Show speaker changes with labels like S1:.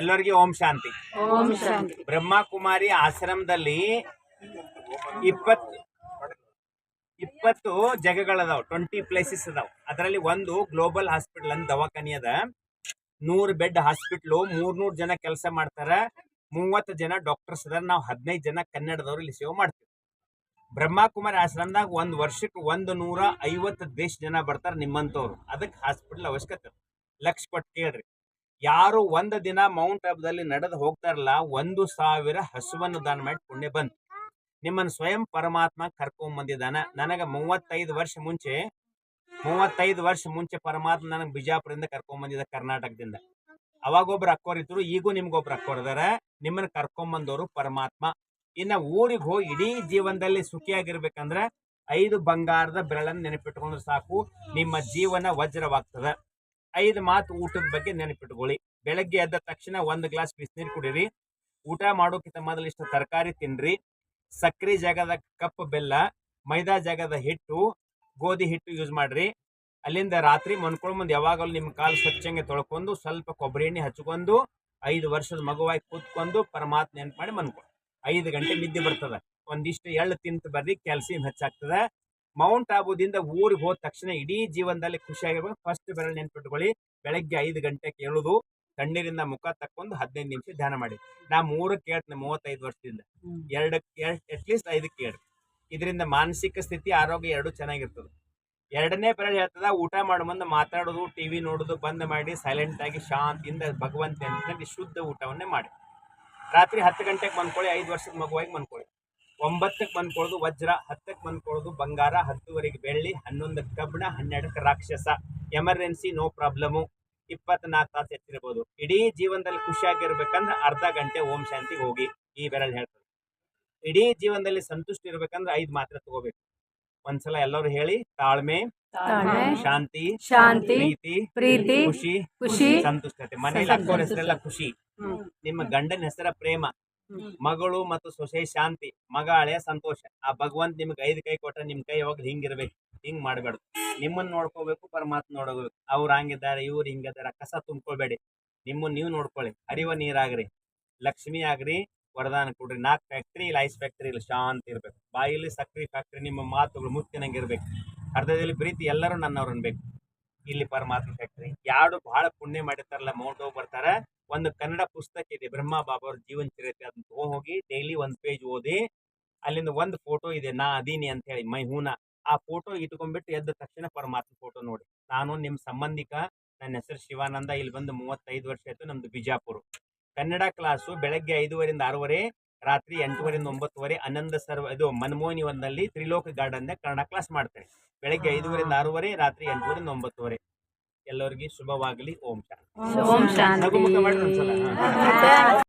S1: ಎಲ್ಲರಿಗೂ ಓಂ ಶಾಂತಿ.
S2: ಓಂ ಶಾಂತಿ.
S1: ಬ್ರಹ್ಮಕುಮಾರಿ ಆಶ್ರಮದಲ್ಲಿ ಇಪ್ಪತ್ ಇಪ್ಪತ್ತು ಜಗಗಳದಾವ್ ಟ್ವೆಂಟಿ ಪ್ಲೇಸಸ್ ಅದಾವ್. ಅದರಲ್ಲಿ ಒಂದು ಗ್ಲೋಬಲ್ ಹಾಸ್ಪಿಟಲ್ ಅಂತ ದವಾಖಾನಿ ಅದ. ನೂರು ಬೆಡ್ ಹಾಸ್ಪಿಟ್ಲು ಮೂರ್ನೂರು ಜನ ಕೆಲಸ ಮಾಡ್ತಾರ. ಮೂವತ್ತು ಜನ ಡಾಕ್ಟರ್ಸ್ ಅದಾರ. ನಾವು ಹದಿನೈದು ಜನ ಕನ್ನಡದವ್ರು ಇಲ್ಲಿ ಸೇವೆ ಮಾಡ್ತೀವಿ. ಬ್ರಹ್ಮಕುಮಾರಿ ಆಶ್ರಮದಾಗ ಒಂದು ವರ್ಷಕ್ಕೆ ಒಂದು ನೂರ ಐವತ್ತು ದೇಶ ಜನ ಬರ್ತಾರೆ ನಿಮ್ಮಂತವ್ರು. ಅದಕ್ಕೆ ಹಾಸ್ಪಿಟಲ್ ಅವಶ್ಯಕತೆ. ಲಕ್ಷ ಕೊಟ್ಟು ಕೇಳ್ರಿ. ಯಾರು ಒಂದು ದಿನ ಮೌಂಟ್ ಆಬುದಲ್ಲಿ ನಡೆದು ಹೋಗ್ತಾರಲ್ಲ, ಒಂದು ಸಾವಿರ ಹಸುವನ್ನು ದಾನ ಮಾಡಿ ಪುಣ್ಯ ಬಂತು. ನಿಮ್ಮನ್ನು ಸ್ವಯಂ ಪರಮಾತ್ಮ ಕರ್ಕೊಂಡ್ ಬಂದಿದ್ದಾನ. ನನಗೆ ಮೂವತ್ತೈದು ವರ್ಷ ಮುಂಚೆ, ಮೂವತ್ತೈದು ವರ್ಷ ಮುಂಚೆ ಪರಮಾತ್ಮ ನನಗೆ ಬಿಜಾಪುರದಿಂದ ಕರ್ಕೊಂಡ್ ಬಂದಿದ್ದ ಕರ್ನಾಟಕದಿಂದ. ಅವಾಗೊಬ್ರು ಅಕ್ಕೋರ್ ಇದ್ರು ಈಗೂ ನಿಮ್ಗೊಬ್ರು ನಿಮ್ಮನ್ನು ನಿಮ್ಮನ್ನ ಕರ್ಕೊಂಡ್ ಬಂದವರು ಪರಮಾತ್ಮ. ಇನ್ನ ಊರಿಗೆ ಹೋಗಿ ಇಡೀ ಜೀವನದಲ್ಲಿ ಸುಖಿಯಾಗಿರ್ಬೇಕಂದ್ರೆ ಐದು ಬಂಗಾರದ ಬೆರಳನ್ನು ನೆನಪಿಟ್ಕೊಂಡ್ರೆ ಸಾಕು. ನಿಮ್ಮ ಜೀವನ ವಜ್ರವಾಗ್ತದ. ಐದು ಮಾತು ಊಟದ ಬಗ್ಗೆ ನೆನಪಿಟ್ಕೊಳ್ಳಿ. ಬೆಳಗ್ಗೆ ಎದ್ದ ತಕ್ಷಣ ಒಂದು ಗ್ಲಾಸ್ ಬಿಸಿನೀರು ಕುಡೀರಿ. ಊಟ ಮಾಡೋಕ್ಕಿಂತ ಮೊದಲು ಇಷ್ಟು ತರಕಾರಿ ತಿನ್ರಿ. ಸಕ್ಕರೆ ಜಾಗದ ಕಪ್ಪು ಬೆಲ್ಲ, ಮೈದಾ ಜಾಗದ ಹಿಟ್ಟು, ಗೋಧಿ ಹಿಟ್ಟು ಯೂಸ್ ಮಾಡ್ರಿ. ಅಲ್ಲಿಂದ ರಾತ್ರಿ ಮನ್ಕೊಳ್ ಮುಂದೆ ಯಾವಾಗಲೂ ನಿಮ್ಮ ಕಾಲು ಸ್ವಚ್ಛಂಗೆ ತೊಳ್ಕೊಂಡು ಸ್ವಲ್ಪ ಕೊಬ್ಬರಿ ಎಣ್ಣೆ ಹಚ್ಕೊಂಡು ಐದು ವರ್ಷದ ಮಗುವಾಗಿ ಕೂತ್ಕೊಂಡು ಪರಮಾತ್ಮ ನೆನ್ಪು ಮಾಡಿ ಮನ್ಕೊ ಐದು ಗಂಟೆ ನಿದ್ದೆ ಬರ್ತದ. ಒಂದಿಷ್ಟು ಎಳ್ಳು ತಿಂತ ಬರ್ರಿ ಕ್ಯಾಲ್ಸಿಯಂ ಹೆಚ್ಚಾಗ್ತದ. ಮೌಂಟ್ ಆಬುದಿಂದ ಊರಿಗೆ ಹೋದ ತಕ್ಷಣ ಇಡೀ ಜೀವನದಲ್ಲಿ ಖುಷಿಯಾಗಿರ್ಬೋದು ಫಸ್ಟ್ ಬೆರಳು ನೆನ್ಪಿಟ್ಕೊಳ್ಳಿ. ಬೆಳಗ್ಗೆ ಐದು ಗಂಟೆ ಕೇಳುದು ತಣ್ಣೀರಿಂದ ಮುಖ ತಕ್ಕೊಂಡು ಹದಿನೈದು ನಿಮಿಷ ಧ್ಯಾನ ಮಾಡಿ. ನಾ ಮೂರಕ್ಕೆ ಕೇಳ್ತೀನಿ ಮೂವತ್ತೈದು ವರ್ಷದಿಂದ. ಎರಡಕ್ಕೆ ಅಟ್ಲೀಸ್ಟ್ ಐದಕ್ಕೆ ಕೇಳಿ. ಇದರಿಂದ ಮಾನಸಿಕ ಸ್ಥಿತಿ ಆರೋಗ್ಯ ಎರಡು ಚೆನ್ನಾಗಿರ್ತದೆ. ಎರಡನೇ ಬೆರಳು ಹೇಳ್ತದ ಊಟ ಮಾಡೋ ಮುಂದೆ ಮಾತಾಡೋದು ಟಿವಿ ನೋಡೋದು ಬಂದ್ ಮಾಡಿ ಸೈಲೆಂಟ್ ಆಗಿ ಶಾಂತಿಯಿಂದ ಭಗವಂತ ಶುದ್ಧ ಊಟವನ್ನೇ ಮಾಡಿ. ರಾತ್ರಿ ಹತ್ತು ಗಂಟೆಗೆ ಬಂದ್ಕೊಳ್ಳಿ, ಐದು ವರ್ಷದ ಮಗುವಾಗಿ ಬಂದ್ಕೊಳ್ಳಿ. ಒಂಬತ್ತಕ್ಕೆ ಬಂದ್ಕೊಳ್ಳೋದು ವಜ್ರ, ಹತ್ತಕ್ಕೆ ಬಂದ್ಕೊಳ್ಳೋದು ಬಂಗಾರ, ಹತ್ತುವರೆಗೆ ಬೆಳ್ಳಿ, ಹನ್ನೊಂದಕ್ಕೆ ಕಬ್ಬಣ, ಹನ್ನೆರಡಕ್ಕೆ ರಾಕ್ಷಸ. ಎಮರ್ಜೆನ್ಸಿ ನೋ ಪ್ರಾಬ್ಲಮು ಇಪ್ಪತ್ನಾಲ್ಕು ತಾಸು ಎತ್ತಿರ್ಬೋದು. ಇಡೀ ಜೀವನದಲ್ಲಿ ಖುಷಿಯಾಗಿರ್ಬೇಕಂದ್ರೆ ಅರ್ಧ ಗಂಟೆ ಓಂ ಶಾಂತಿಗೆ ಹೋಗಿ ಈ ಬೆರಳು ಹೇಳ್ತದೆ ಇಡೀ ಜೀವನದಲ್ಲಿ ಸಂತುಷ್ಟ ಇರ್ಬೇಕಂದ್ರೆ ಐದು ಮಾತ್ರ ತಗೋಬೇಕು. ಒಂದ್ಸಲ ಎಲ್ಲರೂ ಹೇಳಿ ತಾಳ್ಮೆ ಶಾಂತಿ
S2: ಶಾಂತಿ
S1: ಪ್ರೀತಿ
S2: ಪ್ರೀತಿ
S1: ಖುಷಿ
S2: ಖುಷಿ
S1: ಸಂತುಷ್ಟತೆ. ಮನೇಲಿ ಅಕ್ಕವ್ರ ಹೆಸರೆಲ್ಲ ಖುಷಿ. ನಿಮ್ಮ ಗಂಡನ ಹೆಸರ ಪ್ರೇಮ. ಮಗಳು ಮತ್ತು ಸೊಸೆ ಶಾಂತಿ. ಮಗ ಹಳೆಯ ಸಂತೋಷ. ಆ ಭಗವಂತ ನಿಮ್ಗೆ ಐದು ಕೈ ಕೊಟ್ಟ ನಿಮ್ ಕೈ ಯಾವಾಗ ಹಿಂಗಿರ್ಬೇಕು? ಹಿಂಗ್ ಮಾಡಬೇಡ್ದು. ನಿಮ್ಮನ್ನ ನೋಡ್ಕೋಬೇಕು ಪರಮಾತ್ಮ ನೋಡ್ಕೋಬೇಕು. ಅವ್ರು ಹಂಗಿದ್ದಾರೆ ಇವ್ರು ಹಿಂಗಿದ್ದಾರೆ. ಕಸ ತುಂಬ್ಕೊಳ್ಬೇಡಿ. ನಿಮ್ಮನ್ನ ನೀವು ನೋಡ್ಕೊಳ್ಳಿ. ಹರಿವ ನೀರಾಗ್ರಿ. ಲಕ್ಷ್ಮಿ ಆಗ್ರಿ. ವರದಾನ ಕೊಡ್ರಿ. ನಾಲ್ಕು ಫ್ಯಾಕ್ಟ್ರಿ ಇಲ್ಲ ಐಸ್ ಫ್ಯಾಕ್ಟ್ರಿ ಇಲ್ಲ ಶಾಂತ ಇರಬೇಕು. ಬಾಯಲ್ಲಿ ಸಕ್ಕರೆ ಫ್ಯಾಕ್ಟ್ರಿ ನಿಮ್ಮ ಮಾತುಗಳು ಮುಚ್ಚಿನಂಗೆ ಇರ್ಬೇಕು. ಅರ್ಧದಲ್ಲಿ ಪ್ರೀತಿ ಎಲ್ಲರೂ ನನ್ನವ್ರು ಅನ್ಬೇಕು. ಇಲ್ಲಿ ಪರಮಾತ್ಮ ಫ್ಯಾಕ್ಟ್ರಿ ಯಾರು ಬಹಳ ಪುಣ್ಯ ಮಾಡಿರ್ತಾರಲ್ಲ ಮೌಂಟ್ ಹೋಗಿ ಬರ್ತಾರ. ಒಂದು ಕನ್ನಡ ಪುಸ್ತಕ ಇದೆ, ಬ್ರಹ್ಮ ಬಾಬಾ ಅವ್ರ ಜೀವನ ಚರಿತ್ರೆ. ಅದನ್ನ ಹೋಗಿ ಡೈಲಿ ಒಂದು ಪೇಜ್ ಓದಿ, ಅಲ್ಲಿಂದ ಒಂದು ಫೋಟೋ ಇದೆ, ನಾ ಅದೀನಿ ಅಂತ ಹೇಳಿ, ಮೈ ಹೂನ. ಆ ಫೋಟೋ ಇಟ್ಕೊಂಡ್ಬಿಟ್ಟು ಎದ್ದ ತಕ್ಷಣ ಪರಮಾತ್ಮ ಫೋಟೋ ನೋಡಿ. ನಾನು ನಿಮ್ಮ ಸಂಬಂಧಿಕ, ನನ್ನ ಹೆಸರು ಶಿವಾನಂದ, ಇಲ್ಲಿ ಬಂದು ಮೂವತ್ತೈದು ವರ್ಷ ಆಯ್ತು, ನಮ್ದು ಬಿಜಾಪುರ. ಕನ್ನಡ ಕ್ಲಾಸು ಬೆಳಗ್ಗೆ ಐದುವರಿಂದ ಆರೂವರೆ ರಾತ್ರಿ ಎಂಟುವರೆಯಿಂದ ಒಂಬತ್ತುವರೆ ಆನಂದ ಸರ್ವ ಇದು ಮನಮೋಹಿನಿ ಒಂದಲ್ಲಿ ತ್ರಿಲೋಕ ಗಾರ್ಡನ್ ಕನ್ನಡ ಕ್ಲಾಸ್ ಮಾಡ್ತಾರೆ ಬೆಳಗ್ಗೆ ಐದುವರಿಂದ ಆರೂವರೆ ರಾತ್ರಿ ಎಂಟುವರೆಯಿಂದ ಒಂಬತ್ತುವರೆ. ಎಲ್ಲರಿಗೆ ಶುಭವಾಗಲಿ ಓಂ ಶಾಂತಿ.
S2: ಓಂ ಶಾಂತಿ.